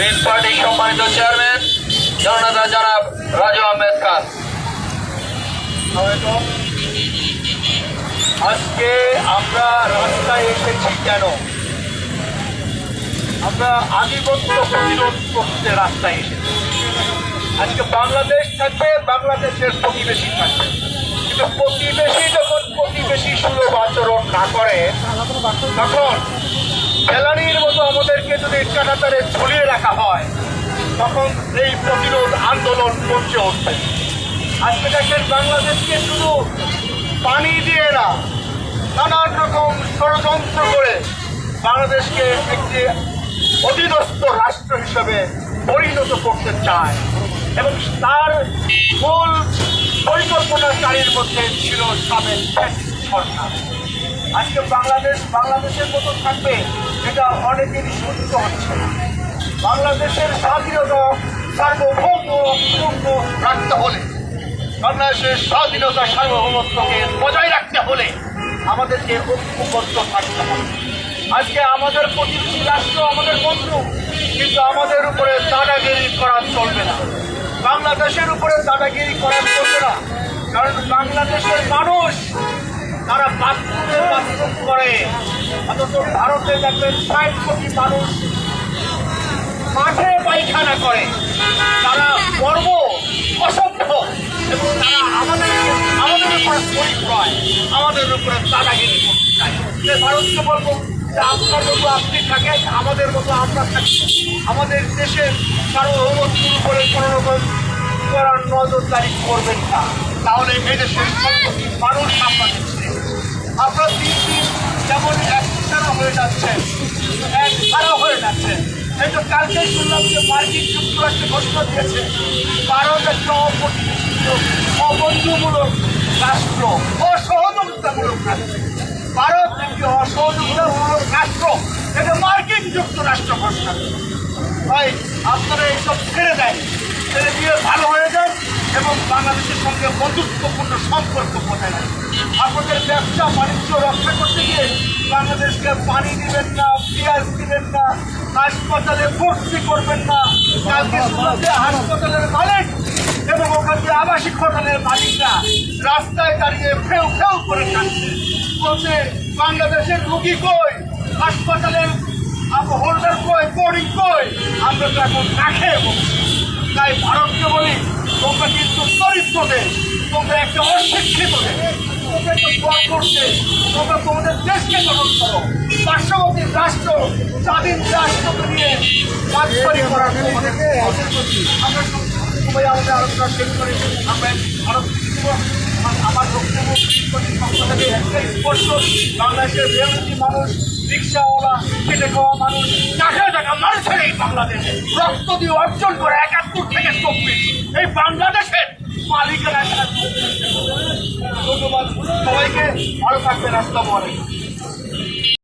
Green পার্টির সম্মানিত chairman, জননেতা জনাব রাজু আহমেদ খান। আজকে আমরা রাস্তায় এসেছি কেন? আমরা আধিপত্য প্রতিরোধ করতে রাস্তায় এসেছি। আজকে বাংলাদেশ থাকবে, বাংলাদেশের প্রতিবেশী থাকবে। কিন্তু প্রতিবেশী যখন প্রতিবেশী সুলভ আচরণ না করে, তখন ফেলানির মতো আমাদেরকে যদি কাটাতারে ঝুলিয়ে রাখা হয়, তখন এই প্রতিরোধ আন্দোলন করছে উঠবে। আজকে দেখেন বাংলাদেশকে শুধু পানি দিয়ে না, নানান রকম ষড়যন্ত্র করে বাংলাদেশকে একটি অধীনস্থ রাষ্ট্র হিসেবে পরিণত করতে চায় এবং তার মূল পরিকল্পনাকারীর মধ্যে ছিল সাবেক সরকার। আজকে বাংলাদেশ বাংলাদেশের মতো থাকবে এটা অনেকেরই সত্য হচ্ছে। বাংলাদেশের স্বাধীনতা, সার্বভৌম পূর্ণ রাখতে হলে, বাংলাদেশের স্বাধীনতা, সার্বভৌমত্বকে বজায় রাখতে হলে আমাদেরকে ঐক্যবদ্ধ থাকতে হবে। আজকে আমাদের প্রতিবেশী রাষ্ট্র আমাদের বন্ধু, কিন্তু আমাদের উপরে দাদাগিরি করা চলবে না। বাংলাদেশের উপরে দাদাগিরি করা চলবে না। কারণ বাংলাদেশের মানুষ, তারা বাথরুমে বাথরুম করে। অথচ ভারতে দেখবেন ষাট কোটি মানুষ মাঠে পায়খানা করে। তারা গর্ব, অসভ্য, এবং তারা আমাদেরকে আমাদের উপরে আমাদের উপরে দাদাগিরি করতে ভারতকে বলব যে আপনার মতো আপনি থাকেন, আমাদের মতো আমরা থাকি। আমাদের দেশের সার্বভৌমত্বের উপরে কোনো রকম নজরদারি করবেন না। তাহলে এদেশের মানুষ কালকেই শুনলাম যে মার্কিন যুক্তরাষ্ট্র ঘোষণা দিয়েছে, ভারত একটা অপ্রতিবেশী অবন্ধুমূলক রাষ্ট্র, অসহযোগিতামূলক রাষ্ট্র ভারত একটি অসহযোগিতামূলক রাষ্ট্র এটা মার্কিন যুক্তরাষ্ট্র ঘোষণা। ভাই, আপনারা এইসব ছেড়ে দেয় ছেড়ে দিয়ে ভালো হয়ে যান এবং বাংলাদেশের সঙ্গে বন্ধুত্বপূর্ণ সম্পর্ক বজায় রাখেন আপনাদের ব্যবসা বাণিজ্য রক্ষা করতে গিয়ে বাংলাদেশকে পানি দিবেন না, পেঁয়াজ দিবেন না, হাসপাতালে ভর্তি করবেন না। হাসপাতালের মালিক এবং ওখানে আবাসিক হোটেলের মালিকরা রাস্তায় দাঁড়িয়ে ফেউ ফেউ করে কাটছে বলছে, বাংলাদেশের রুগী কই? হাসপাতালের হোল্ডার কই? বোর্ডিং কই? আমরা তো এখন খেয়ে তাই ভারতকে বলি, তোমরা কিন্তু দরিদ্র দেশ তোমরা একটা অশিক্ষিত দেশ একটু দোয়া করছে তোমরা তোমাদের দেশকে গঠন করো রাষ্ট্র স্বাধীন রাষ্ট্রকে নিয়ে কাজবাড়ি করার আমাদের আলোচনা শেষ করে আমরা দিবস আমার বক্তব্য থেকে একটাই বাংলাদেশের রিয়ালিটি মানুষ রিক্সাওয়ালা খেটে খাওয়া মানুষ টাকা টাকা মানুষের এই বাংলাদেশে রক্ত দিয়ে অর্জন করে একাত্তর থেকে এই বাংলাদেশের মালিকেরা ভালো থাকবেন আসসালামু আলাইকুম।